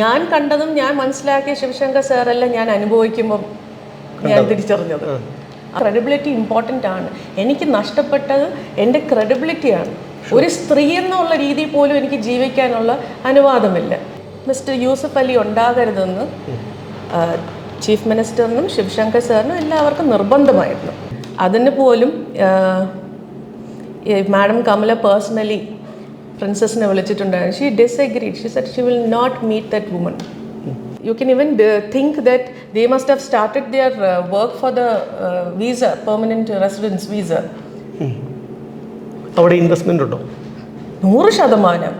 ഞാൻ കണ്ടതും ഞാൻ മനസ്സിലാക്കിയ ശിവശങ്കർ സാറല്ല ഞാൻ അനുഭവിക്കുമ്പം ഞാൻ തിരിച്ചറിഞ്ഞത്. ക്രെഡിബിലിറ്റി ഇമ്പോർട്ടന്റ് ആണ്. എനിക്ക് നഷ്ടപ്പെട്ടത് എന്റെ ക്രെഡിബിലിറ്റിയാണ് ഒരു സ്ത്രീ എന്നുള്ള രീതിയിൽ പോലും എനിക്ക് ജീവിക്കാനുള്ള അനുവാദമില്ല. മിസ്റ്റർ യൂസഫ് അലി ഉണ്ടാകരുതെന്ന് ചീഫ് മിനിസ്റ്ററിനും ശിവശങ്കർ സാറിനും എല്ലാവർക്കും നിർബന്ധമായിരുന്നു. അതിന് പോലും മാഡം കമല പേഴ്സണലി പ്രിൻസസിനെ വിളിച്ചിട്ടുണ്ടായിരുന്നു she disagreed she said she will not meet that woman you can even think that they must have started their work for the visa permanent residence visa അവിടെ investment ഉണ്ടോ? നൂറ് ശതമാനം.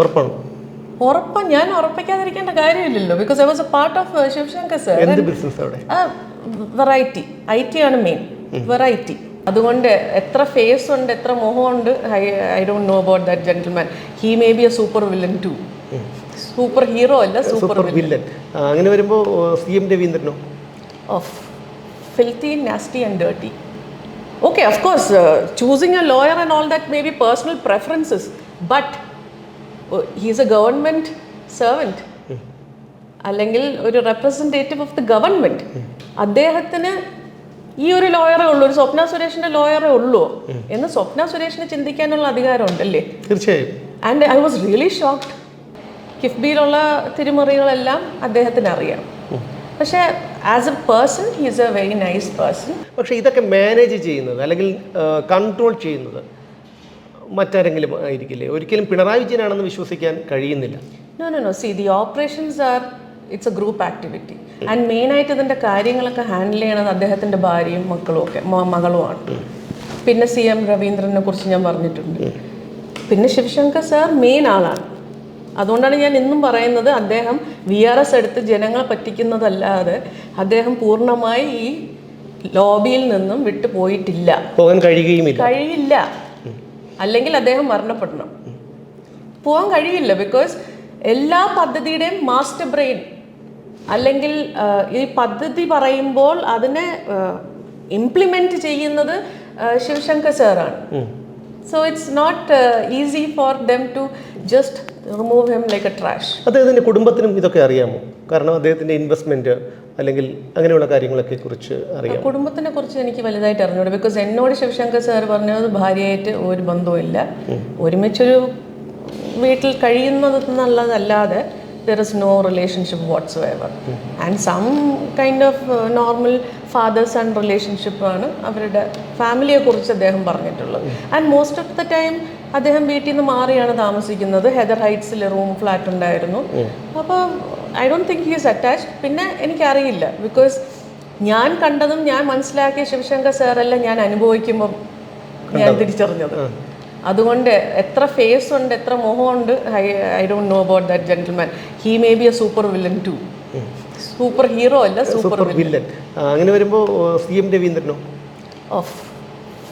ഉറപ്പാണ്? ഉറപ്പം ഞാൻ ഉറപ്പിക്കാതിരിക്കേണ്ട കാര്യമില്ലല്ലോ. Because I was a part of Sivasankar sir variety I T ആണ് മെയിൻ വെറൈറ്റി അതുകൊണ്ട് എത്ര ഫേസ് ഉണ്ട് എത്ര മോഹമുണ്ട് I I don't know about that gentleman he may be a super villain to super hero അല്ല സൂപ്പർ വില്ലൻ അങ്ങനെ വരുമ്പോൾ C M രവീന്ദ്രനോ? Of filthy nasty and dirty okay of course choosing a lawyer and all that may be personal preferences but he's a government servant അല്ലെങ്കിൽ ഒരു representative of the government അദ്ദേഹത്തിന് ഈ ഒരു ലോയറേ ഉള്ളൂ ഒരു സ്വപ്ന സുരേഷിന്റെ ലോയറേ ഉള്ളൂ എന്ന് സ്വപ്ന സുരേഷിന് ചിന്തിക്കാനുള്ള അധികാരം ഉണ്ടല്ലേ തീർച്ചയായും. And I was really shocked കിഫ്ബിയിലുള്ള തിരിമറികളെല്ലാം അദ്ദേഹത്തിന് അറിയാം പക്ഷേ as a person he's a very nice person പക്ഷേ ഇതൊക്കെ മാനേജ് ചെയ്യുന്നത് അല്ലെങ്കിൽ കൺട്രോൾ ചെയ്യുന്നത് മറ്റാരെങ്കിലും ആയിരിക്കില്ലേ? ഒരിക്കലും പിണറായി വിജയനാണെന്ന് വിശ്വസിക്കാൻ കഴിയുന്നില്ല. No no no see the operations are it's a group activity and മെയിനായിട്ട് ഇതിന്റെ കാര്യങ്ങളൊക്കെ ഹാൻഡിൽ ചെയ്യണത് അദ്ദേഹത്തിന്റെ ഭാര്യയും മക്കളും ഒക്കെ മകളുമാണ്. പിന്നെ സി എം രവീന്ദ്രനെ കുറിച്ച് ഞാൻ പറഞ്ഞിട്ടുണ്ട്. പിന്നെ ശിവശങ്കർ സാർ മെയിൻ ആളാണ്. അതുകൊണ്ടാണ് ഞാൻ ഇന്നും പറയുന്നത് അദ്ദേഹം വി ആർ എസ് എടുത്ത് ജനങ്ങളെ പറ്റിക്കുന്നതല്ലാതെ അദ്ദേഹം പൂർണമായി ഈ ലോബിയിൽ നിന്നും വിട്ടു പോയിട്ടില്ല. പോകാൻ കഴിയുകയുമില്ല. കഴിയില്ല. അല്ലെങ്കിൽ അദ്ദേഹം മരണപ്പെടണം. പോകാൻ കഴിയില്ല ബിക്കോസ് എല്ലാ പദ്ധതിയുടെയും മാസ്റ്റർ ബ്രെയിൻ അല്ലെങ്കിൽ ഈ പദ്ധതി പറയുമ്പോൾ അതിനെ ഇംപ്ലിമെന്റ് ചെയ്യുന്നത് ശിവശങ്കർ സാറാണ്. So it's not easy for them to just remove him like a trash അദ്ദേഹത്തിന്റെ കുടുംബത്തിനും ഇതൊക്കെ അറിയാമോ? കാരണം അദ്ദേഹത്തിന്റെ ഇൻവെസ്റ്റ്മെന്റ് അല്ലെങ്കിൽ അങ്ങനെയുള്ള കാര്യങ്ങളൊക്കെ കുറിച്ച് അറിയാം കുടുംബത്തിനെ കുറിച്ച് എനിക്ക് വലുതായിട്ട് അറിഞ്ഞൂടെ. ബിക്കോസ് എന്നോട് ശിവശങ്കർ സാർ പറഞ്ഞത് ഭാര്യയായിട്ട് ഒരു ബന്ധവുമില്ല. ഒരുമിച്ചൊരു വീട്ടിൽ കഴിയുന്നത് എന്നുള്ളതല്ലാതെ there is no relationship whatsoever and some kind of normal father son റിലേഷൻഷിപ്പാണ് അവരുടെ ഫാമിലിയെ കുറിച്ച് അദ്ദേഹം പറഞ്ഞിട്ടുള്ളത്. And most of the time അദ്ദേഹം വീട്ടിൽ നിന്ന് മാറിയാണ് താമസിക്കുന്നത്. ഹെദർ ഹൈറ്റ്സിൽ റൂം ഫ്ലാറ്റ് ഉണ്ടായിരുന്നു. അപ്പോൾ I don't think he is attached പിന്നെ എനിക്കറിയില്ല. ബിക്കോസ് ഞാൻ കണ്ടതും ഞാൻ മനസ്സിലാക്കിയ ശിവശങ്കർ സാറല്ല ഞാൻ അനുഭവിക്കുമ്പം ഞാൻ തിരിച്ചറിഞ്ഞത്. അതുകൊണ്ട് എത്ര ഫേസ് ഉണ്ട് എത്ര മോഹമുണ്ട് I I don't know about that gentleman he may be a super villain to super hero അല്ല സൂപ്പർ വില്ലൻ അങ്ങനെ വരുമ്പോൾ C M രവീന്ദ്രനോ? Of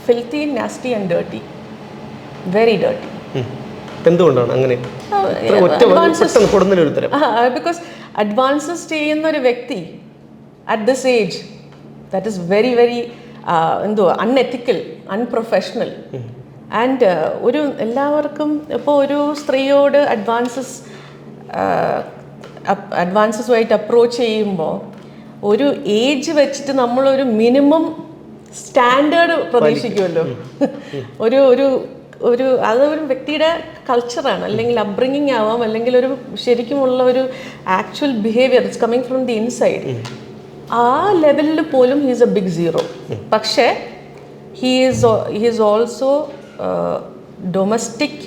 filthy nasty and dirty very dirty എന്തുകൊണ്ടാണ് അങ്ങനെ? ബിക്കോസ് അഡ്വാൻസസ് ചെയ്യുന്ന ഒരു വ്യക്തി at this age that is very very എന്തോ unethical unprofessional and ഒരു എല്ലാവർക്കും ഇപ്പോൾ ഒരു സ്ത്രീയോട് അഡ്വാൻസസ് അഡ്വാൻസസുമായിട്ട് അപ്രോച്ച് ചെയ്യുമ്പോൾ ഒരു ഏജ് വെച്ചിട്ട് നമ്മളൊരു മിനിമം സ്റ്റാൻഡേർഡ് പ്രതീക്ഷിക്കുമല്ലോ. ഒരു ഒരു ഒരു അത് ഒരു വ്യക്തിയുടെ കൾച്ചറാണ് അല്ലെങ്കിൽ അപ്ബ്രിങ്ങിങ് ആവാം. അല്ലെങ്കിൽ ഒരു ശരിക്കുമുള്ള ഒരു actual behaviour it's coming from the inside ആ ലെവലിൽ പോലും ഹീസ് എ ബിഗ് സീറോ പക്ഷേ he is he is also domestic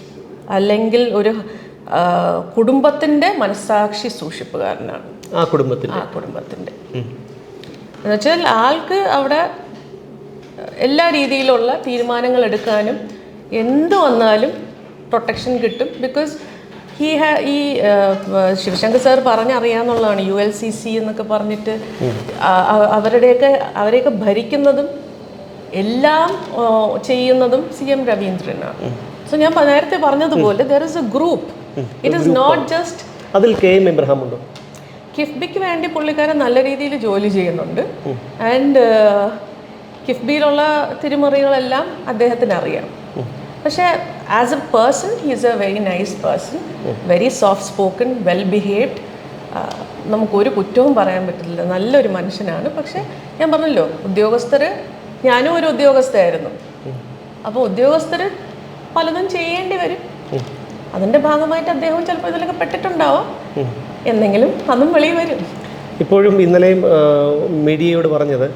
അല്ലെങ്കിൽ ഒരു കുടുംബത്തിന്റെ മനസാക്ഷി സൂക്ഷിപ്പുകാരനാണ്. ആ കുടുംബത്തിൽ ആ കുടുംബത്തിന്റെ എന്നുവെച്ചാൽ ആൾക്ക് അവിടെ എല്ലാ രീതിയിലുള്ള തീരുമാനങ്ങൾ എടുക്കാനും എന്ത് വന്നാലും പ്രൊട്ടക്ഷൻ കിട്ടും. ബിക്കോസ് ഹി ഹാ ഈ ശിവശങ്കർ സാർ പറഞ്ഞറിയാന്നുള്ളതാണ് യു എൽ സി സി എന്നൊക്കെ പറഞ്ഞിട്ട് അവരുടെയൊക്കെ അവരെയൊക്കെ ഭരിക്കുന്നതും എല്ലാം ചെയ്യുന്നതും സി എം രവീന്ദ്രനാണ്. സോ ഞാൻ നേരത്തെ പറഞ്ഞതുപോലെ there is a group it is not just അതിൽ കെ എം എബ്രഹാം ഉണ്ടോ കിഫ്ബിക്ക് വേണ്ടി പുള്ളിക്കാരൻ നല്ല രീതിയിൽ ജോലി ചെയ്യുന്നുണ്ട്. ആൻഡ് കിഫ്ബിയിലുള്ള തിരിമറികളെല്ലാം അദ്ദേഹത്തിന് അറിയാം. പക്ഷേ as a person he's a very nice person very soft spoken well behaved നമുക്കൊരു കുറ്റവും പറയാൻ പറ്റില്ല. നല്ലൊരു മനുഷ്യനാണ്. പക്ഷേ ഞാൻ പറഞ്ഞല്ലോ ഉദ്യോഗസ്ഥർ ഞാനും ഒരു ഉദ്യോഗസ്ഥയായിരുന്നു. അപ്പോൾ ഉദ്യോഗസ്ഥർ പലതും ചെയ്യേണ്ടി വരും. അതിന്റെ ഭാഗമായിട്ട് അദ്ദേഹം ചിലപ്പോൾ ഇതിലൊക്കെ പെട്ടിട്ടുണ്ടാവാം. എന്നെങ്കിലും അതും വെളിയിൽ വരും. ഇപ്പോഴും ഇന്നലെയും മീഡിയയോട് പറഞ്ഞത്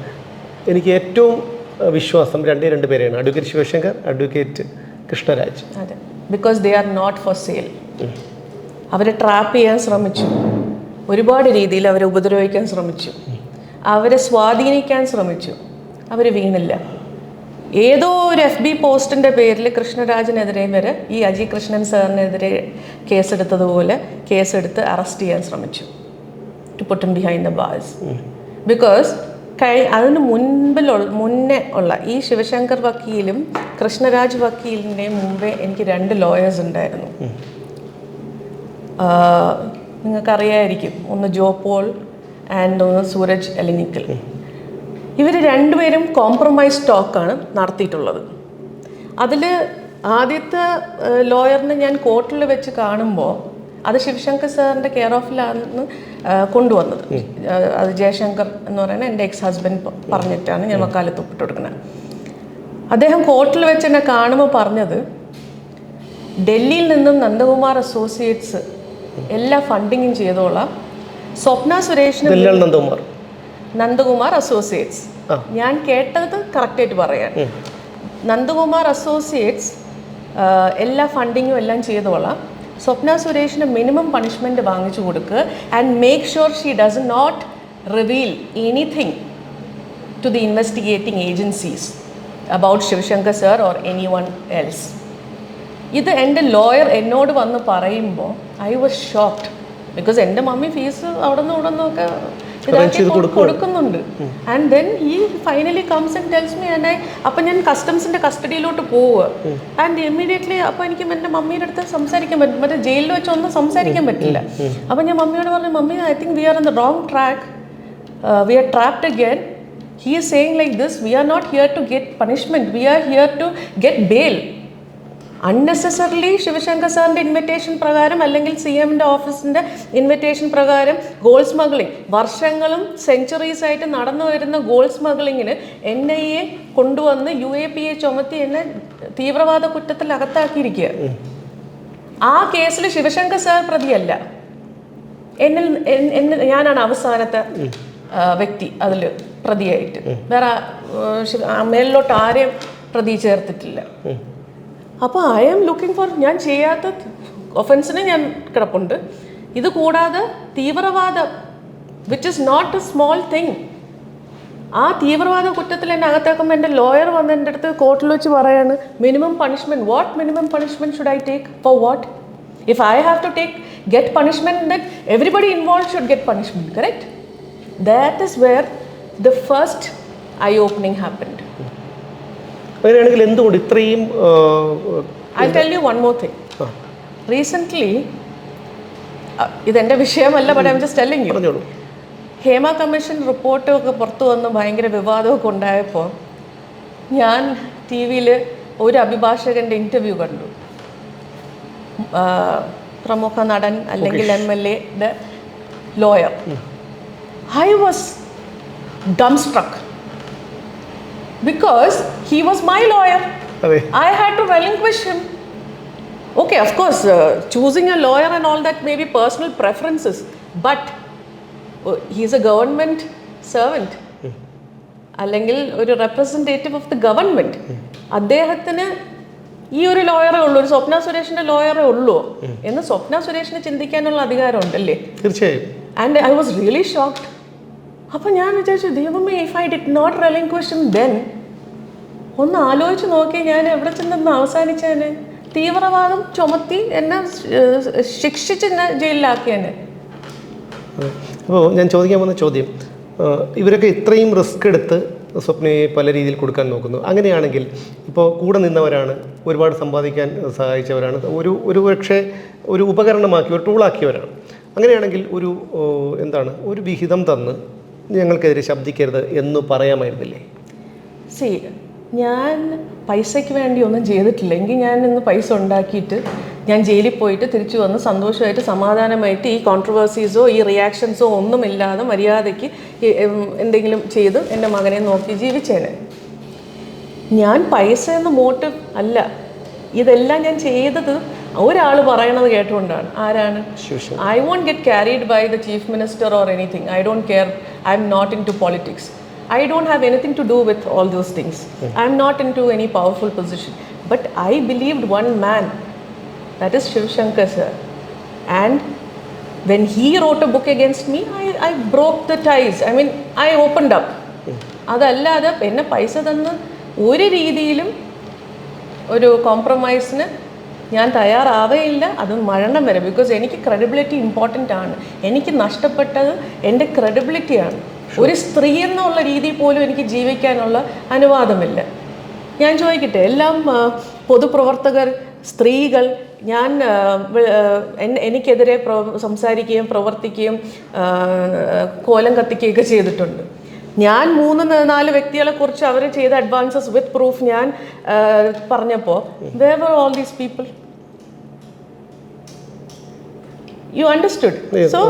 എനിക്ക് ഏറ്റവും വിശ്വാസം രണ്ടേ രണ്ട് പേരെയാണ്. Advocate Sivasankar advocate Krishnaraj. അതെ. Because they are not for sale അവരെ ട്രാപ്പ് ചെയ്യാൻ ശ്രമിച്ചു. ഒരുപാട് രീതിയിൽ അവരെ ഉപദ്രവിക്കാൻ ശ്രമിച്ചു. അവരെ സ്വാധീനിക്കാൻ ശ്രമിച്ചു. അവർ വീണില്ല. ഏതോ ഒരു എഫ് ബി പോസ്റ്റിന്റെ പേരിൽ കൃഷ്ണരാജിനെതിരെ വരെ ഈ അജി കൃഷ്ണൻ സാറിനെതിരെ കേസെടുത്തതുപോലെ കേസെടുത്ത് അറസ്റ്റ് ചെയ്യാൻ ശ്രമിച്ചു. To put them behind the bars because കഴി അതിന് മുൻപിലുള്ള മുന്നേ ഉള്ള ഈ ശിവശങ്കർ വക്കീലും കൃഷ്ണരാജ് വക്കീലിന്റെയും മുമ്പേ എനിക്ക് രണ്ട് ലോയേഴ്സ് ഉണ്ടായിരുന്നു. നിങ്ങൾക്കറിയായിരിക്കും. ഒന്ന് ജോ പോൾ ആൻഡ് ഒന്ന് സൂരജ് എലിനിക്കൽ ഇവർ രണ്ടുപേരും കോംപ്രമൈസ് ടോക്കാണ് നടത്തിയിട്ടുള്ളത്. അതിൽ ആദ്യത്തെ ലോയറിനെ ഞാൻ കോർട്ടിൽ വെച്ച് കാണുമ്പോൾ അത് ശിവശങ്കർ സാറിന്റെ കെയർ ഓഫിലാണ് കൊണ്ടുവന്നത്. അത് ജയശങ്കർ എന്ന് പറയുന്ന എന്റെ എക്സ് ഹസ്ബൻഡ് പറഞ്ഞിട്ടാണ് ഞാൻ വക്കാലത്ത് ഒപ്പിട്ട് കൊടുക്കുന്നത് അദ്ദേഹം കോർട്ടിൽ വെച്ച് എന്നെ കാണുമ്പോൾ പറഞ്ഞത് ഡൽഹിയിൽ നിന്നും നന്ദകുമാർ അസോസിയേറ്റ്സ് എല്ലാ ഫണ്ടിങ്ങും ചെയ്തോളാം. സ്വപ്ന സുരേഷിന് നന്ദകുമാർ. നന്ദകുമാർ അസോസിയേറ്റ്സ്. ഞാൻ കേട്ടത് കറക്റ്റായിട്ട് പറയാൻ. നന്ദകുമാർ അസോസിയേറ്റ്സ് എല്ലാ ഫണ്ടിങ്ങും എല്ലാം ചെയ്തോളാം. സ്വപ്ന സുരേഷിന് മിനിമം പണിഷ്മെന്റ് വാങ്ങിച്ചു കൊടുക്കുക and make sure she does not reveal anything to the investigating agencies about Sivasankar sir or anyone else ഇത് എന്റെ ലോയർ എന്നോട് വന്ന് പറയുമ്പോൾ ഐ വാസ് ഷോക്ക്ഡ് ബിക്കോസ് എന്റെ മമ്മി ഫീസ് അവിടെ നിന്ന് ഇവിടെ നിന്നൊക്കെ കൊടുക്കുന്നുണ്ട്. And then he finally comes and tells me and അപ്പം ഞാൻ കസ്റ്റംസിന്റെ കസ്റ്റഡിയിലോട്ട് പോവുക ആൻഡ് ഇമ്മീഡിയറ്റ്ലി അപ്പോൾ എനിക്ക് എന്റെ മമ്മിയുടെ അടുത്ത് സംസാരിക്കാൻ പറ്റും. മറ്റേ ജയിലിൽ വെച്ച് ഒന്നും സംസാരിക്കാൻ പറ്റില്ല. അപ്പം ഞാൻ മമ്മിയോട് പറഞ്ഞു mummy I think we are in the wrong track we are trapped again he is saying like this we are not here to get punishment. We are here to get bail. Unnecessarily Sivasankar സാറിന്റെ invitation പ്രകാരം അല്ലെങ്കിൽ C എമ്മിന്റെ ഓഫീസിന്റെ invitation പ്രകാരം gold smuggling വർഷങ്ങളും centuries ആയിട്ട് നടന്നു വരുന്ന gold സ്മഗ്ലിങ്ങിന് എൻ ഐ എ കൊണ്ടുവന്ന് യു എ പി എ ചുമത്തി എന്നെ തീവ്രവാദ കുറ്റത്തിൽ അകത്താക്കിയിരിക്കുക ആ കേസിൽ ശിവശങ്കർ സാർ പ്രതിയല്ല. എന്നിൽ ഞാനാണ് അവസാനത്തെ വ്യക്തി അതിൽ പ്രതിയായിട്ട്. വേറെ മേലിലോട്ട് ആരെയും പ്രതി ചേർത്തിട്ടില്ല. അപ്പോൾ ഐ ആം ലുക്കിംഗ് ഫോർ ഞാൻ ചെയ്യാത്ത ഒഫൻസിന് ഞാൻ കിടപ്പുണ്ട്. ഇത് കൂടാതെ തീവ്രവാദം which is not a small thing ആ തീവ്രവാദ കുറ്റത്തിൽ എന്നെ അകത്താക്കുമ്പോൾ എന്റെ ലോയർ വന്ന് എന്റെ അടുത്ത് കോർട്ടിൽ വെച്ച് പറയാണ് minimum punishment what minimum punishment should I take for what if I have to take get punishment that everybody involve should get punishment correct that is where the first eye opening happened അങ്ങനെയാണെങ്കിൽ എന്തുകൊണ്ട് ഇത്രയും I tell you one more thing recently ഇതെന്റെ വിഷയമല്ല but I'm just telling you പറഞ്ഞോളൂ. Hema commission റിപ്പോർട്ടൊക്കെ പുറത്തു വന്ന് ഭയങ്കര വിവാദമൊക്കെ ഉണ്ടായപ്പോൾ ഞാൻ ടി വിയിൽ ഒരു അഭിഭാഷകന്റെ ഇന്റർവ്യൂ കണ്ടു. പ്രമുഖ നടൻ അല്ലെങ്കിൽ എം എൽ എയുടെ lawyer I was dumbstruck because he was my lawyer I had to to relinquish okay Okay, of course, a choosing a lawyer and all that may be personal preferences, but government servant a government servant. അല്ലെങ്കിൽ ഒരു representative of the government അദ്ദേഹത്തിന് ഈ ഒരു ലോയറേ ഉള്ളൂ ഒരു സ്വപ്ന സുരേഷിന്റെ ലോയറേ ഉള്ളൂ എന്ന് സ്വപ്ന സുരേഷിന് ചിന്തിക്കാനുള്ള അധികാരം ഉണ്ടല്ലേ തീർച്ചയായും. And I was really shocked അപ്പോൾ ഞാൻ വിചാരിച്ചു ദൈവമേ if I did not relinquish then ഒന്ന് ആലോചിച്ച് നോക്കി ഞാൻ എവിടെ ചെന്നെന്ന് അവസാനിച്ചേനെ? തീവ്രവാദം ചുമത്തി എന്നെ ശിക്ഷിച്ച് എന്നെ ജയിലിലാക്കിയേനെ. അപ്പോൾ ഞാൻ ചോദിക്കാൻ പോകുന്ന ചോദ്യം ഇവരൊക്കെ ഇത്രയും റിസ്ക് എടുത്ത് സ്വപ്നയെ പല രീതിയിൽ കൊടുക്കാൻ നോക്കുന്നു. അങ്ങനെയാണെങ്കിൽ ഇപ്പോൾ കൂടെ നിന്നവരാണ് ഒരുപാട് സമ്പാദിക്കാൻ സഹായിച്ചവരാണ് ഒരു ഒരു പക്ഷേ ഒരു ഉപകരണമാക്കി ഒരു ടൂളാക്കിയവരാണ് അങ്ങനെയാണെങ്കിൽ ഒരു എന്താണ് ഒരു വിഹിതം തന്ന് ഞങ്ങൾക്കെതിരെ ശബ്ദിക്കരുത് എന്ന് പറയാമായിരുന്നില്ലേ സി ഞാൻ പൈസയ്ക്ക് വേണ്ടി ഒന്നും ചെയ്തിട്ടില്ലെങ്കിൽ ഞാൻ ഇന്ന് പൈസ ഉണ്ടാക്കിയിട്ട് ഞാൻ ജയിലിൽ പോയിട്ട് തിരിച്ചു വന്ന് സന്തോഷമായിട്ട് സമാധാനമായിട്ട് ഈ കോൺട്രവേഴ്സീസോ ഈ റിയാക്ഷൻസോ ഒന്നുമില്ലാതെ മര്യാദയ്ക്ക് എന്തെങ്കിലും ചെയ്ത് എന്റെ മകനെ നോക്കി ജീവിച്ചേനെ. ഞാൻ പൈസ എന്ന മോട്ടീവ് അല്ല. ഇതെല്ലാം ഞാൻ ചെയ്തത് ഒരാൾ പറയണത് കേട്ടുകൊണ്ടാണ് ആരാണ് Sivasankar I won't get carried by the chief minister or anything. I don't care. I'm not into politics. I don't have anything to do with all those things. I'm not into any powerful position. But I believed one man, that is Shiv Shankar sir. And when he wrote a book against me, I, I broke the ties. I mean, I opened up. അതല്ലാതെ എന്നെ പൈസ തന്ന് ഒരു രീതിയിലും ഒരു കോംപ്രമൈസിന് ഞാൻ തയ്യാറാവേയില്ല അത് മഴണം വരെ. ബിക്കോസ് എനിക്ക് ക്രെഡിബിലിറ്റി ഇമ്പോർട്ടന്റ് ആണ്. എനിക്ക് നഷ്ടപ്പെട്ടത് എന്റെ ക്രെഡിബിലിറ്റിയാണ് ഒരു സ്ത്രീ എന്നുള്ള രീതിയിൽ പോലും എനിക്ക് ജീവിക്കാനുള്ള അനുവാദമില്ല. ഞാൻ ചോദിക്കട്ടെ എല്ലാം പൊതുപ്രവർത്തകർ സ്ത്രീകൾ ഞാൻ എനിക്കെതിരെ പ്രവ സംസാരിക്കുകയും പ്രവർത്തിക്കുകയും കോലം കത്തിക്കുകയൊക്കെ ചെയ്തിട്ടുണ്ട്. ഞാൻ മൂന്ന് നാല് വ്യക്തികളെ കുറിച്ച് അവർ ചെയ്ത അഡ്വാൻസസ് വിത്ത് പ്രൂഫ് ഞാൻ പറഞ്ഞപ്പോൾ where all these people you understood so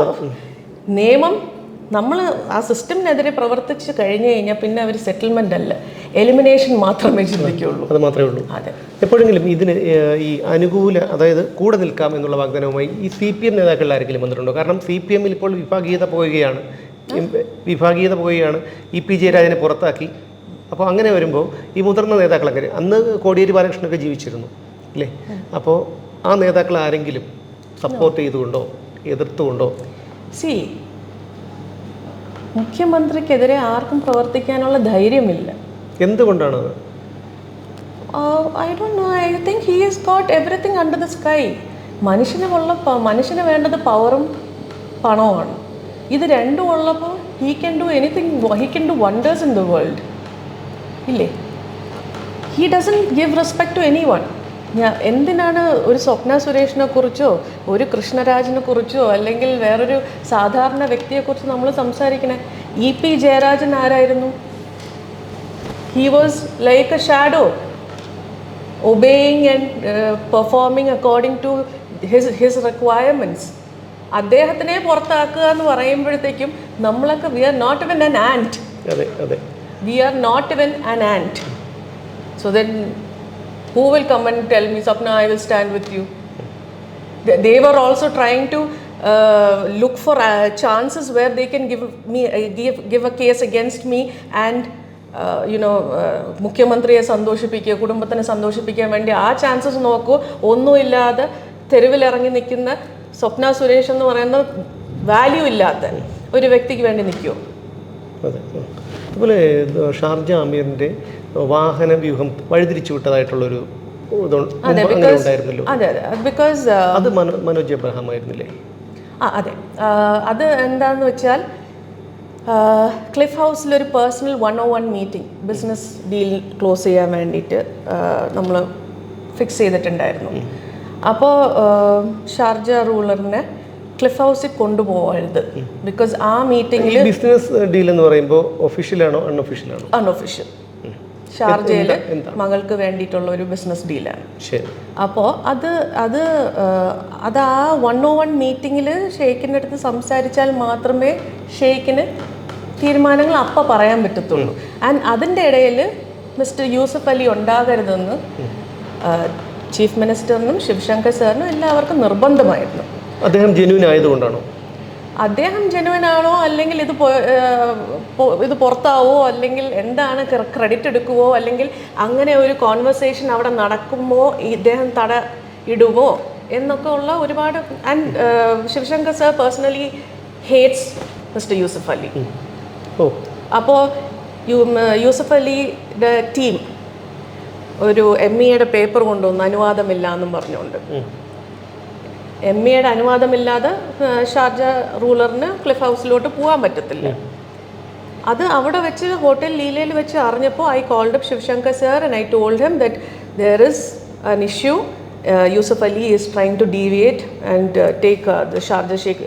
നിയമം നമ്മൾ ആ സിസ്റ്റമിനെതിരെ പ്രവർത്തിച്ച് കഴിഞ്ഞു കഴിഞ്ഞാൽ പിന്നെ അവർ സെറ്റിൽമെന്റ് അല്ല. എലിമിനേഷൻ മാത്രമേ ചിന്തിക്കുള്ളൂ. അത് മാത്രമേ ഉള്ളൂ. അതെ. എപ്പോഴെങ്കിലും ഇതിന് ഈ അനുകൂല അതായത് കൂടെ നിൽക്കാം എന്നുള്ള വാഗ്ദാനവുമായി ഈ സി പി എം നേതാക്കളിൽ ആരെങ്കിലും വന്നിട്ടുണ്ടോ? കാരണം സി പി എമ്മിൽ ഇപ്പോൾ വിഭാഗീയത പോവുകയാണ്. വിഭാഗീയത പോവുകയാണ് ഇ പി ജയരാജനെ പുറത്താക്കി. അപ്പോൾ അങ്ങനെ വരുമ്പോൾ ഈ മുതിർന്ന നേതാക്കളൊക്കെ അന്ന് കോടിയേരി ബാലകൃഷ്ണനൊക്കെ ജീവിച്ചിരുന്നു. അല്ലേ അപ്പോൾ ആ നേതാക്കൾ ആരെങ്കിലും സപ്പോർട്ട് ചെയ്തുകൊണ്ടോ എതിർത്തുകൊണ്ടോ? സി മുഖ്യമന്ത്രിക്കെതിരെ ആർക്കും പ്രവർത്തിക്കാനുള്ള ധൈര്യമില്ല. എന്തുകൊണ്ടാണ് I do know I think he is got everything under the sky മനുഷ്യനുമുള്ള മനുഷ്യന് വേണ്ടത് പവറും പണവുമാണ്. ഇത് രണ്ടും ഉള്ളപ്പോൾ he can do anything he can do wonders in the world ഇല്ലേ? He doesn't give respect to anyone ഞാൻ എന്തിനാണ് ഒരു സ്വപ്ന സുരേഷിനെ കുറിച്ചോ ഒരു കൃഷ്ണരാജിനെ കുറിച്ചോ അല്ലെങ്കിൽ വേറൊരു സാധാരണ വ്യക്തിയെക്കുറിച്ച് നമ്മൾ സംസാരിക്കണേ? ഇ പി ജയരാജൻ ആരായിരുന്നു? He was like a shadow obeying and performing according to his his requirements അദ്ദേഹത്തിനെ പുറത്താക്കുക എന്ന് പറയുമ്പോഴത്തേക്കും നമ്മളൊക്കെ we are not even an and അതെ അതെ we are not even an ant. So then, who will come and tell me, Sapna, I will stand with you? They, they were also trying to uh, look for uh, chances where they can give me uh, give give a case against me and. You know മുഖ്യമന്ത്രിയെ സന്തോഷിപ്പിക്കുക കുടുംബത്തിനെ സന്തോഷിപ്പിക്കാൻ വേണ്ടി ആ chances നോക്കൂ ഒന്നുമില്ലാതെ തെരുവിലിറങ്ങി നിൽക്കുന്ന സ്വപ്ന സുരേഷ് എന്ന് പറയുന്ന വാല്യൂ ഇല്ലാത്ത ഒരു വ്യക്തിക്ക് വേണ്ടി നിൽക്കുമോ അതെ. അതുപോലെ ഷാർജ അമീറിന്റെ വാഹന വ്യൂഹം വഴിതിരിച്ചു വിട്ടതായിട്ടുള്ളൊരു അതെ മനോജ് എബ്രഹാം ആയിരുന്നില്ലേ? ആ അതെ. അത് എന്താന്ന് വെച്ചാൽ ക്ലിഫ് ഹൗസിൽ ഒരു personal one on one meeting business deal close ചെയ്യാൻ വേണ്ടിയിട്ട് നമ്മൾ ഫിക്സ് ചെയ്തിട്ടുണ്ടായിരുന്നു. അപ്പോൾ ഷാർജ റൂളറിനെ ക്ലിഫ് ഹൗസിൽ കൊണ്ടുപോകരുത്. ബിക്കോസ് ആ മീറ്റിംഗിൽ ബിസിനസ് ഡീൽ എന്ന് പറയുമ്പോൾ ഒഫീഷ്യലാണോ അൺഒഫീഷ്യലാണോ അൺഒഫീഷ്യൽ ഷാർജയിൽ മകൾക്ക് വേണ്ടിയിട്ടുള്ള ഒരു ബിസിനസ് ഡീലാണ്. അപ്പോൾ അത് അത് അത് ആ വൺ ഓ വൺ മീറ്റിങ്ങിൽ ഷെയ്ഖിന്റെ അടുത്ത് സംസാരിച്ചാൽ മാത്രമേ ഷെയ്ഖിന് തീരുമാനങ്ങൾ അപ്പം പറയാൻ പറ്റത്തുള്ളൂ. ആൻഡ് അതിന്റെ ഇടയിൽ മിസ്റ്റർ യൂസഫ് അലി ഉണ്ടാകരുതെന്ന് ചീഫ് മിനിസ്റ്ററിനും ശിവശങ്കർ സാറിനും എല്ലാവർക്കും നിർബന്ധമായിരുന്നു. അദ്ദേഹം ജെന്യൂൻ ആയതുകൊണ്ടാണോ? അദ്ദേഹം ജെനുവൻ ആണോ അല്ലെങ്കിൽ ഇത് ഇത് പുറത്താവോ അല്ലെങ്കിൽ എന്താണ് ക്രെഡിറ്റ് എടുക്കുവോ അല്ലെങ്കിൽ അങ്ങനെ ഒരു കോൺവെർസേഷൻ അവിടെ നടക്കുമോ ഇദ്ദേഹം തട ഇടുവോ എന്നൊക്കെ ഉള്ള ഒരുപാട് and Sivasankar sir personally hates mister Yusuf Ali. ഓ. അപ്പോൾ യൂസഫ് അലിയുടെ ടീം ഒരു എം ഇയുടെ പേപ്പർ കൊണ്ടുവന്ന് അനുവാദമില്ല എന്നും പറഞ്ഞുകൊണ്ട് എം ഇയുടെ അനുവാദമില്ലാതെ ഷാർജ റൂളറിന് ക്ലിഫ് ഹൗസിലോട്ട് പോകാൻ പറ്റത്തില്ല. അത് അവിടെ വെച്ച് ഹോട്ടൽ ലീലയിൽ വെച്ച് അറിഞ്ഞപ്പോൾ I called up Sivasankar sir and I told him that there is an issue Yusuf Ali is trying to deviate and take the Sharjah sheikh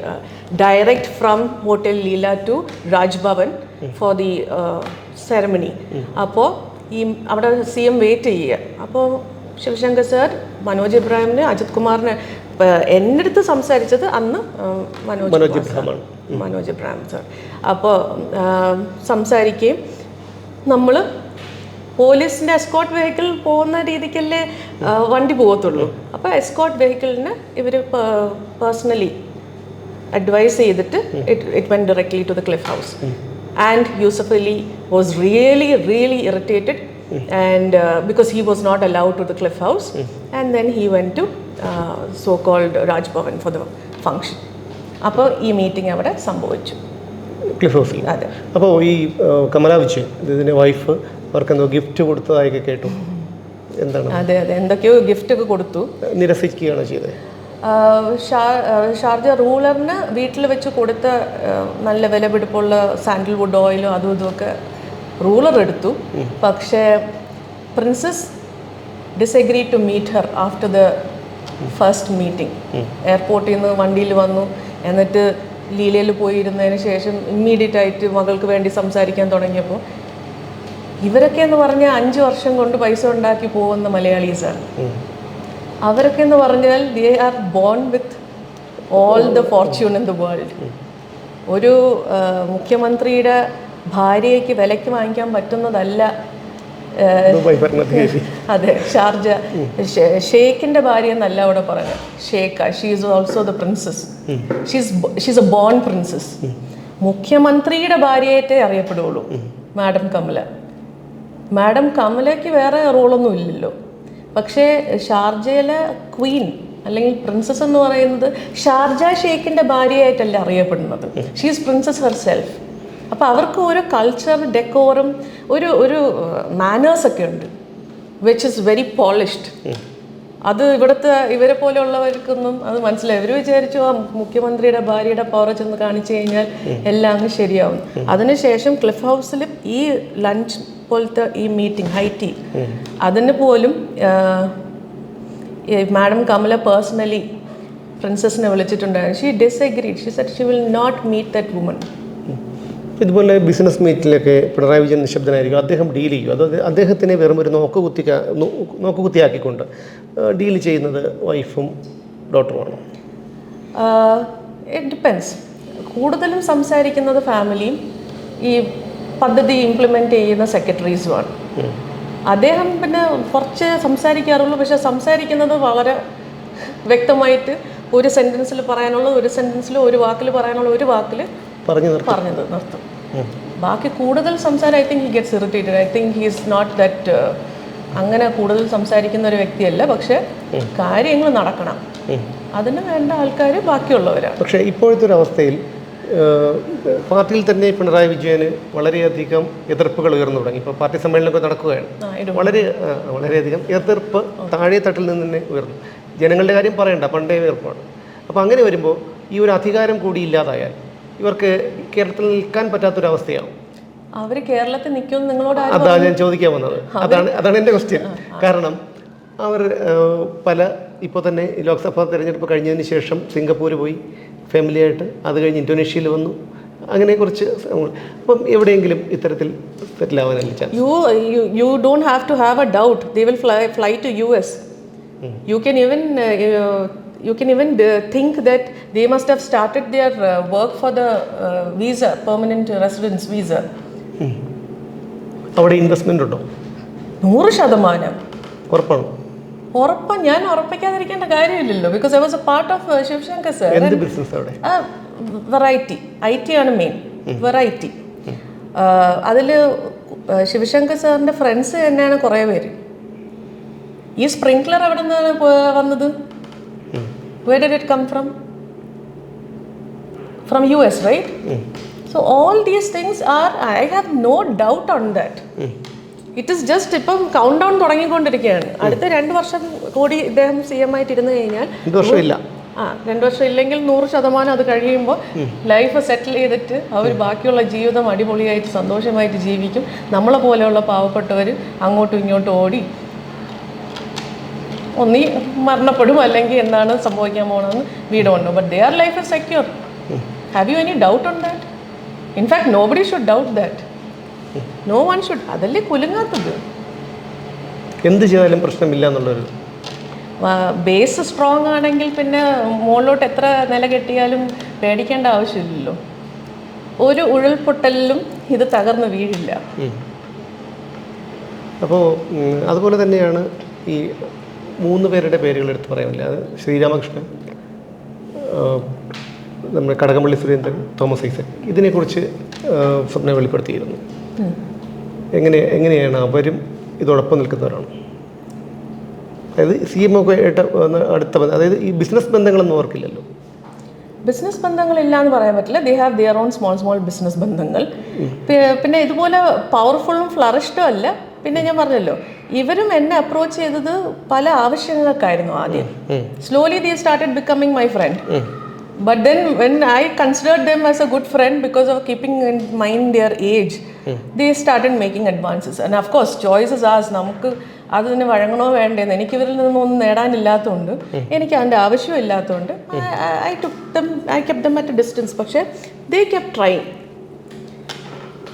direct from hotel Leela to Raj Bhavan for the ceremony അപ്പോൾ ഈ അവിടെ C M wait ചെയ്യുക. അപ്പോൾ Sivasankar sir Manoj ഇബ്രാഹിമിന് അജിത് കുമാറിന് എന്റെ അടുത്ത് സംസാരിച്ചത് അന്ന് മനോജ് മനോജ്. ഇബ്രാഹിമാണ്. മനോജ് ഇബ്രാഹിം സാർ അപ്പോൾ സംസാരിക്കുകയും നമ്മൾ പോലീസിന്റെ എസ്കോട്ട് വെഹിക്കിൾ പോകുന്ന രീതിക്കല്ലേ വണ്ടി പോകത്തുള്ളൂ. അപ്പോൾ എസ്കോട്ട് വെഹിക്കിളിന് ഇവർ പേഴ്സണലി അഡ്വൈസ് ചെയ്തിട്ട് it it went directly to the Cliff House and Yusuf Ali was really really irritated and because he was not allowed to the Cliff House and then he went to so called Raj Bhavan for the function അപ്പോൾ ഈ meeting അവിടെ സംഭവിച്ചു. Cliff ഹൗസിൽ അതെ. അപ്പോൾ ഈ കമല വിജയൻ ഇതിന്റെ wife അവർക്കെന്തോ gift കൊടുത്തതായൊക്കെ കേട്ടു. എന്താണ്? അതെ അതെ. എന്തൊക്കെയോ ഗിഫ്റ്റ് ഒക്കെ കൊടുത്തു. നിരസിക്കുകയാണ് ചെയ്തത്. ഷാർജ റൂളറിന് വീട്ടിൽ വെച്ച് കൊടുത്ത നല്ല വിലപിടിപ്പുള്ള സാൻഡൽവുഡ് ഓയിലും അതും ഇതുമൊക്കെ റൂളർ എടുത്തു. പക്ഷേ princess disagree to meet her after the first meeting. എയർപോർട്ടിൽ നിന്ന് വണ്ടിയിൽ വന്നു. എന്നിട്ട് ലീലയിൽ പോയിരുന്നതിന് ശേഷം ഇമ്മീഡിയറ്റ് ആയിട്ട് മകൾക്ക് വേണ്ടി സംസാരിക്കാൻ തുടങ്ങിയപ്പോൾ ഇവരൊക്കെ എന്ന് പറഞ്ഞാൽ അഞ്ച് വർഷം കൊണ്ട് പൈസ ഉണ്ടാക്കി പോകുന്ന മലയാളീസാണ്. അവരൊക്കെ എന്ന് പറഞ്ഞാൽ they are born with all the fortune in the world ഒരു മുഖ്യമന്ത്രിയുടെ ഭാര്യയ്ക്ക് വിലയ്ക്ക് വാങ്ങിക്കാൻ പറ്റുന്നതല്ല അതെ ഷാർജ ഷേഖിന്റെ ഭാര്യ എന്നല്ല അവിടെ പറഞ്ഞത് sheikha she's also the princess she's she's a born princess മുഖ്യമന്ത്രിയുടെ ഭാര്യയായിട്ടേ അറിയപ്പെടുള്ളൂ മാഡം കമല. മാഡം കമലയ്ക്ക് വേറെ റോളൊന്നും ഇല്ലല്ലോ. പക്ഷേ ഷാർജയിലെ ക്വീൻ അല്ലെങ്കിൽ പ്രിൻസസ് എന്ന് പറയുന്നത് ഷാർജ ഷേഖിന്റെ ഭാര്യയായിട്ടല്ല അറിയപ്പെടുന്നത്. ഷീസ് പ്രിൻസസ് ഹെർ സെൽഫ് അപ്പോൾ അവർക്ക് ഓരോ കൾച്ചർ ഡെക്കോറും ഒരു ഒരു മാനേഴ്സ് ഒക്കെ ഉണ്ട് വിച്ച് ഇസ് വെരി പോളിഷ്ഡ് അത് ഇവിടുത്തെ ഇവരെ പോലെയുള്ളവർക്കൊന്നും അത് മനസ്സിലായി. ഇവർ വിചാരിച്ചു ആ മുഖ്യമന്ത്രിയുടെ ഭാര്യയുടെ പവർ ചെന്ന് കാണിച്ചു കഴിഞ്ഞാൽ എല്ലാം അങ്ങ് ശരിയാവും. അതിനുശേഷം ക്ലിഫ് ഹൗസിൽ ഈ ലഞ്ച് പോലത്തെ ഈ മീറ്റിംഗ് ഹൈറ്റി അതിന് പോലും മാഡം കമല പേഴ്സണലി പ്രിൻസസിനെ വിളിച്ചിട്ടുണ്ടായിരുന്നു. She disagreed she said she will not meet that woman ഇതുപോലെ ബിസിനസ് മീറ്റിലൊക്കെ പിണറായി വിജയൻ നിശബ്ദനായിരിക്കും. അദ്ദേഹം ഡീൽ ചെയ്യും. അത് അദ്ദേഹത്തിനെ വെറും ഒരു നോക്കുകുത്തി നോക്കുകുത്തിയാക്കിക്കൊണ്ട് ഡീൽ ചെയ്യുന്നത് വൈഫും ഡോക്ടറുമാണ് ഇറ്റ് ഡിപ്പെൻസ് കൂടുതലും സംസാരിക്കുന്നത് ഫാമിലിയും ഈ പദ്ധതി ഇംപ്ലിമെന്റ് ചെയ്യുന്ന സെക്രട്ടറീസുമാണ് അദ്ദേഹം പിന്നെ കുറച്ച് സംസാരിക്കാറുള്ളൂ. പക്ഷെ സംസാരിക്കുന്നത് വളരെ വ്യക്തമായിട്ട് ഒരു സെന്റൻസിൽ പറയാനുള്ള ഒരു സെന്റൻസിൽ ഒരു വാക്കിൽ പറയാനുള്ള ഒരു വാക്കിൽ പറഞ്ഞു നിർത്തും. പറഞ്ഞത് നിർത്തും. ബാക്കി കൂടുതൽ സംസാരം I think he gets irritated I think he is not that അങ്ങനെ കൂടുതൽ സംസാരിക്കുന്ന ഒരു വ്യക്തിയല്ല. പക്ഷെ കാര്യങ്ങൾ നടക്കണം. അതിന് വേണ്ട ആൾക്കാർ ബാക്കിയുള്ളവരാണ്. പക്ഷേ ഇപ്പോഴത്തെ ഒരു അവസ്ഥയിൽ പാർട്ടിയിൽ തന്നെ പിണറായി വിജയന് വളരെയധികം എതിർപ്പുകൾ ഉയർന്നു തുടങ്ങി. ഇപ്പോൾ പാർട്ടി സമ്മേളനമൊക്കെ നടക്കുകയാണ്. വളരെ വളരെയധികം എതിർപ്പ് താഴെ തട്ടിൽ നിന്ന് തന്നെ ഉയർന്നു. ജനങ്ങളുടെ കാര്യം പറയണ്ട പണ്ടേ എതിർപ്പാണ് അപ്പോൾ അങ്ങനെ വരുമ്പോൾ ഈ ഒരു അധികാരം കൂടി ഇല്ലാതായാൽ ഇവർക്ക് കേരളത്തിൽ നിൽക്കാൻ പറ്റാത്തൊരവസ്ഥയാവും അവർ കേരളത്തിൽ നിൽക്കുമെന്ന് നിങ്ങളോട് അതാണ് ഞാൻ ചോദിക്കാൻ വന്നത്. അതാണ് അതാണ് എന്റെ ക്വസ്റ്റ്യൻ കാരണം അവർ പല ഇപ്പോൾ തന്നെ ലോക്സഭാ തിരഞ്ഞെടുപ്പ് കഴിഞ്ഞതിന് ശേഷം സിംഗപ്പൂർ പോയി ഫാമിലിയായിട്ട് അത് കഴിഞ്ഞ് ഇന്തോനേഷ്യയിൽ വന്നു. അങ്ങനെ കുറച്ച്. അപ്പം എവിടെയെങ്കിലും ഇത്തരത്തിൽ settle you chance don't have to have a doubt they will fly fly to U S you can you you can even uh, think that they must have started their uh, work for the uh, visa permanent residence visa. അവിടെ investment ഉണ്ടോ? നൂറ് ശതമാനം. ഉറപ്പാണ്? ഉറപ്പം ഞാൻ ഉറപ്പിക്കാതിരിക്കേണ്ട കാര്യമില്ലല്ലോ because I was a part of Sivasankar sir എന്ത് ബിസിനസ് അവിടെ? വെറൈറ്റി ഐ ടി ആണ് മെയിൻ വെറൈറ്റി അതിൽ ശിവശങ്കർ സാറിന്റെ ഫ്രണ്ട്സ് തന്നെയാണ് കുറേ പേര്. ഈ സ്പ്രിങ്ക്ലർ എവിടെ നിന്നാണ് പോ- വന്നത് where did it come from from U S right so all these things are I have no doubt on that it is just ഇപ്പം കൗണ്ട് ഡൗൺ തുടങ്ങിക്കൊണ്ടിരിക്കുകയാണ് അടുത്ത രണ്ട് വർഷം കൂടി ഇദ്ദേഹം സി എം ആയിട്ട് ഇരുന്ന് കഴിഞ്ഞാൽ വർഷമില്ല. ആ രണ്ടു വർഷം ഇല്ലെങ്കിൽ നൂറ് ശതമാനം അത് കഴിയുമ്പോൾ ലൈഫ് സെറ്റിൽ ചെയ്തിട്ട് അവർ ബാക്കിയുള്ള ജീവിതം അടിപൊളിയായിട്ട് സന്തോഷമായിട്ട് ജീവിക്കും. നമ്മളെ പോലെയുള്ള പാവപ്പെട്ടവർ അങ്ങോട്ടും ഇങ്ങോട്ടും ഓടി ഒന്നീ മരണപ്പെടും അല്ലെങ്കിൽ എന്താണ് സംഭവിക്കാൻ പോകണമെന്ന് വീടുണ്ടോ but they are life is secure have you any doubt on that in fact nobody should doubt that no one should അതല്ലേ കുലുങ്ങാത്തത്? എന്ത് ചെയ്താലും പ്രശ്നമില്ല എന്നുള്ളൊരു ബേസ് സ്ട്രോങ് ആണെങ്കിൽ പിന്നെ മുകളിലോട്ട് എത്ര നില കെട്ടിയാലും പേടിക്കേണ്ട ആവശ്യമില്ലല്ലോ. ഒരു ഉഴൽപൊട്ടലിലും ഇത് തകർന്ന് വീഴില്ല. അപ്പോൾ അതുപോലെ തന്നെയാണ് ഈ മൂന്ന് പേരുടെ പേരുകൾ എടുത്ത് പറയാനില്ല. അത് ശ്രീരാമകൃഷ്ണൻ നമ്മുടെ കടകംപള്ളി സുരേന്ദ്രൻ തോമസ് ഐസൻ ഇതിനെക്കുറിച്ച് സ്വപ്ന വെളിപ്പെടുത്തിയിരുന്നു. എങ്ങനെ എങ്ങനെയാണ് അവരും ഇതോടൊപ്പം നിൽക്കുന്നവരാണ്? അതായത് സി എം ഒക്കെ ആയിട്ട് അടുത്ത ബന്ധം അതായത് ഈ ബിസിനസ് ബന്ധങ്ങളൊന്നും അവർക്കില്ലല്ലോ ബിസിനസ് ബന്ധങ്ങളില്ല എന്ന് പറയാൻ പറ്റില്ല. They have their on small small business ബന്ധങ്ങൾ. പിന്നെ ഇതുപോലെ പവർഫുള്ളും ഫ്ലറിഷ്ഡും അല്ല. പിന്നെ ഞാൻ പറഞ്ഞല്ലോ ഇവരും എന്നെ അപ്രോച്ച് ചെയ്തത് പല ആവശ്യങ്ങൾക്കായിരുന്നു ആദ്യം. Slowly they started becoming my friend but then when I considered them as a good friend because of keeping in mind their age they started making advances and of course choices as നമുക്ക് അത് തന്നെ വഴങ്ങണോ വേണ്ടേന്ന്. എനിക്ക് ഇവരിൽ നിന്നൊന്നും നേടാനില്ലാത്തതുകൊണ്ട് എനിക്ക് അതിന്റെ ആവശ്യമില്ലാത്തതുകൊണ്ട് I took them I kept them at distance പക്ഷേ they കെപ് try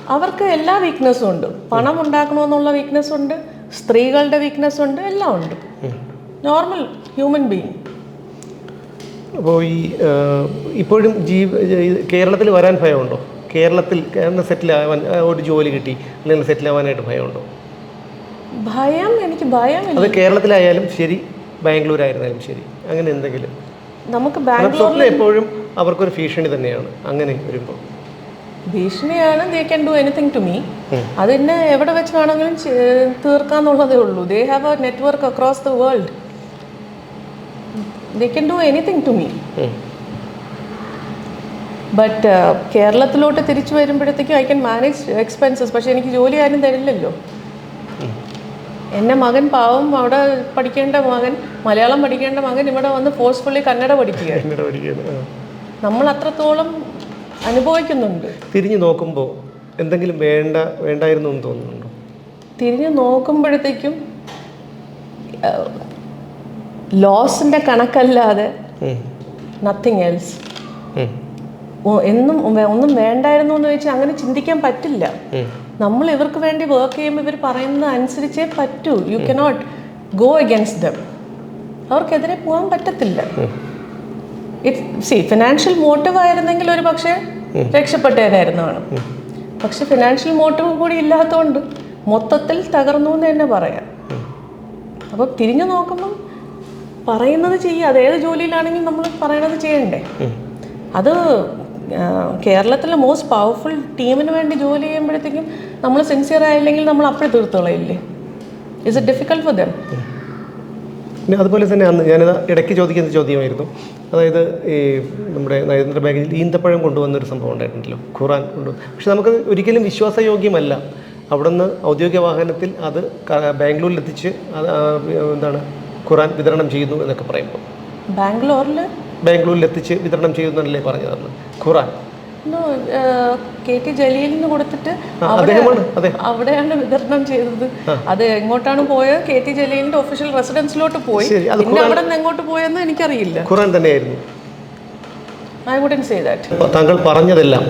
അവർക്ക് എല്ലാ വീക്ക്നെസ്സും ഉണ്ട്. പണം ഉണ്ടാക്കണമെന്നുള്ള വീക്ക്നെസ് ഉണ്ട്. സ്ത്രീകളുടെ വീക്ക്നെസ് ഉണ്ട് എല്ലാം ഉണ്ട്. നോർമൽ ഹ്യൂമൻ ബീങ് അപ്പോൾ ഈ ഇപ്പോഴും ജീവ കേരളത്തിൽ വരാൻ ഭയമുണ്ടോ? കേരളത്തിൽ സെറ്റിൽ ആവാൻ ഒരു ജോലി കിട്ടി അല്ലെങ്കിൽ സെറ്റിൽ ആവാനായിട്ട് ഭയമുണ്ടോ? ഭയം എനിക്ക് ഭയം അത് കേരളത്തിലായാലും ശരി ബാംഗ്ലൂർ ആയിരുന്നാലും ശരി. അങ്ങനെ എന്തെങ്കിലും. നമുക്ക് ബാംഗ്ലൂർ എപ്പോഴും അവർക്കൊരു ഭീഷണി തന്നെയാണ്. അങ്ങനെ വരുമ്പോൾ. ഭീഷണിയാണ് they can do anything to me അതിനെ എവിടെ വെച്ച് വേണമെങ്കിലും തീർക്കാന്നുള്ളതേ ഉള്ളൂ. They have a network across the world they can do anything to me but കേരളത്തിലോട്ട് തിരിച്ചു വരുമ്പോഴത്തേക്കും ഐ ക്യാൻ മാനേജ് എക്സ്പെൻസസ് പക്ഷെ എനിക്ക് ജോലി ആരും തരില്ലല്ലോ. എന്റെ മകൻ പാവം അവിടെ പഠിക്കേണ്ട മകൻ മലയാളം പഠിക്കേണ്ട മകൻ ഇവിടെ വന്ന് ഫോഴ്സ്ഫുള്ളി കന്നഡ പഠിക്കുക നമ്മൾ അത്രത്തോളം അനുഭവിക്കുന്നുണ്ട്. തിരിഞ്ഞു നോക്കുമ്പോൾ എന്തെങ്കിലും വേണ്ട വേണ്ടായിരുന്നു എന്ന് തോന്നുന്നുണ്ടോ? തിരിഞ്ഞു നോക്കുമ്പോഴത്തേക്കും ലോസിന്റെ കണക്കല്ലാതെ നത്തിങ് എൽസ്. എന്നും ഒന്നും വേണ്ടായിരുന്നു എന്ന് ചോദിച്ചാൽ അങ്ങനെ ചിന്തിക്കാൻ പറ്റില്ല. നമ്മൾ ഇവർക്ക് വേണ്ടി വർക്ക് ചെയ്യുമ്പോൾ ഇവർ പറയുന്നത് അനുസരിച്ചേ പറ്റൂ. You cannot go against them അവർക്കെതിരെ പോകാൻ പറ്റത്തില്ല. സി ഫിനാൻഷ്യൽ മോട്ടീവ് ആയിരുന്നെങ്കിൽ ഒരു പക്ഷേ രക്ഷപ്പെട്ടേനായിരുന്നാണ് പക്ഷെ ഫിനാൻഷ്യൽ മോട്ടീവ് കൂടി ഇല്ലാത്തതുകൊണ്ട് മൊത്തത്തിൽ തകർന്നു എന്ന് തന്നെ പറയാം. അപ്പോൾ തിരിഞ്ഞു നോക്കുമ്പം പറയുന്നത് ചെയ്യുക അത് ഏത് ജോലിയിലാണെങ്കിലും നമ്മൾ പറയണത് ചെയ്യണ്ടേ? അത് കേരളത്തിലെ മോസ്റ്റ് പവർഫുൾ ടീമിന് വേണ്ടി ജോലി ചെയ്യുമ്പോഴത്തേക്കും നമ്മൾ സിൻസിയർ ആയില്ലെങ്കിൽ നമ്മൾ അപ്പോഴും തീർത്തോളയില്ലേ it's it difficult for them പിന്നെ അതുപോലെ തന്നെ അന്ന് ഞാനത് ഇടയ്ക്ക് ചോദിക്കുന്ന ചോദ്യമായിരുന്നു. അതായത് ഈ നമ്മുടെ നയതന്ത്ര മേഖലയിൽ ഈന്തപ്പഴം കൊണ്ടുവന്നൊരു സംഭവം ഉണ്ടായിട്ടുണ്ടല്ലോ ഖുറാൻ കൊണ്ടുവന്നു. പക്ഷെ നമുക്ക് ഒരിക്കലും വിശ്വാസയോഗ്യമല്ല. അവിടെ നിന്ന് ഔദ്യോഗിക വാഹനത്തിൽ അത് ബാംഗ്ലൂരിൽ എത്തിച്ച് അത് എന്താണ് ഖുറാൻ വിതരണം ചെയ്യുന്നു എന്നൊക്കെ പറയുമ്പോൾ. ബാംഗ്ലൂരിൽ ബാംഗ്ലൂരിൽ എത്തിച്ച് വിതരണം ചെയ്യുന്നു ചെയ്യുന്നല്ലേ പറഞ്ഞതാണ് ഖുറാൻ. കെ ടി ജലീലിന് കൊടുത്തിട്ട് ആ, അവിടെയാണ് വിതരണം ചെയ്തത്. അത് എങ്ങോട്ടാണ് പോയത്? കെ ടി ജലീലിന്റെ ഒഫീഷ്യൽ റെസിഡൻസിലോട്ട് പോയി. പിന്നെ അവിടെ നിന്ന് എങ്ങോട്ട് പോയെന്ന് എനിക്കറിയില്ല. ഖുറാൻ തന്നെയായിരുന്നു. ഐ വുഡൻ സേ ദാറ്റ് താങ്കൾ പറഞ്ഞതെല്ലാം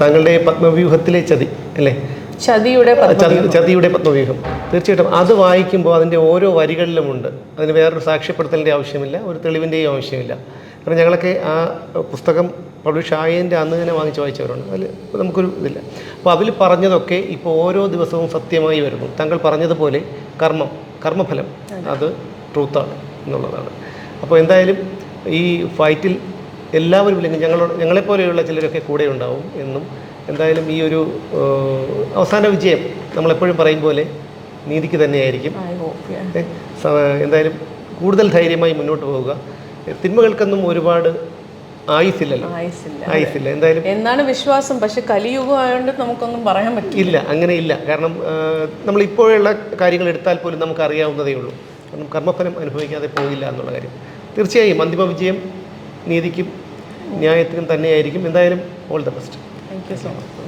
താങ്കളുടെ പത്മവ്യൂഹത്തിലെ ചതി അല്ലേ? ചതിയുടെ ചതിയുടെ പത്മവ്യൂഹം. തീർച്ചയായിട്ടും അത് വായിക്കുമ്പോൾ അതിന്റെ ഓരോ വരികളിലുമുണ്ട്. അതിന് വേറൊരു സാക്ഷ്യപ്പെടുത്തലിന്റെ ആവശ്യമില്ല ഒരു തെളിവിന്റെയും ആവശ്യമില്ല. കാരണം ഞങ്ങളൊക്കെ ആ പുസ്തകം പബ്ലിഷ് ആയതിന്റെ അന്ന് തന്നെ വാങ്ങിച്ച് വായിച്ചവരാണ് അതിൽ നമുക്കൊരു ഇതില്ല. അപ്പോൾ അതിൽ പറഞ്ഞതൊക്കെ ഇപ്പോൾ ഓരോ ദിവസവും സത്യമായി വരുന്നു. താങ്കൾ പറഞ്ഞതുപോലെ കർമ്മം കർമ്മഫലം അത്. ട്രൂത്താണ് എന്നുള്ളതാണ്. അപ്പോൾ എന്തായാലും ഈ ഫൈറ്റിൽ എല്ലാവരും ഇല്ലെങ്കിൽ ഞങ്ങളോട് ഞങ്ങളെപ്പോലെയുള്ള ചിലരൊക്കെ കൂടെ ഉണ്ടാവും എന്നും എന്തായാലും ഈ ഒരു അവസാന വിജയം നമ്മളെപ്പോഴും പറയും പോലെ നീതിക്ക് തന്നെയായിരിക്കും. എന്തായാലും കൂടുതൽ ധൈര്യമായി മുന്നോട്ട് പോവുക. തിന്മകൾക്കൊന്നും ഒരുപാട് ആയുസില്ലല്ലോ ആയുസില്ല എന്തായാലും എന്നാണ് വിശ്വാസം. പക്ഷെ കലിയുഗം ആയതുകൊണ്ട് നമുക്കൊന്നും പറയാൻ പറ്റില്ല. ഇല്ല അങ്ങനെ ഇല്ല. കാരണം നമ്മൾ ഇപ്പോഴുള്ള കാര്യങ്ങൾ എടുത്താൽ പോലും നമുക്ക് അറിയാവുന്നതേ ഉള്ളൂ. കാരണം കർമ്മഫലം അനുഭവിക്കാതെ പോകില്ല എന്നുള്ള കാര്യം. തീർച്ചയായും അന്തിമ വിജയം നീതിക്കും ന്യായത്തിനും തന്നെയായിരിക്കും. എന്തായാലും all the best thank you so much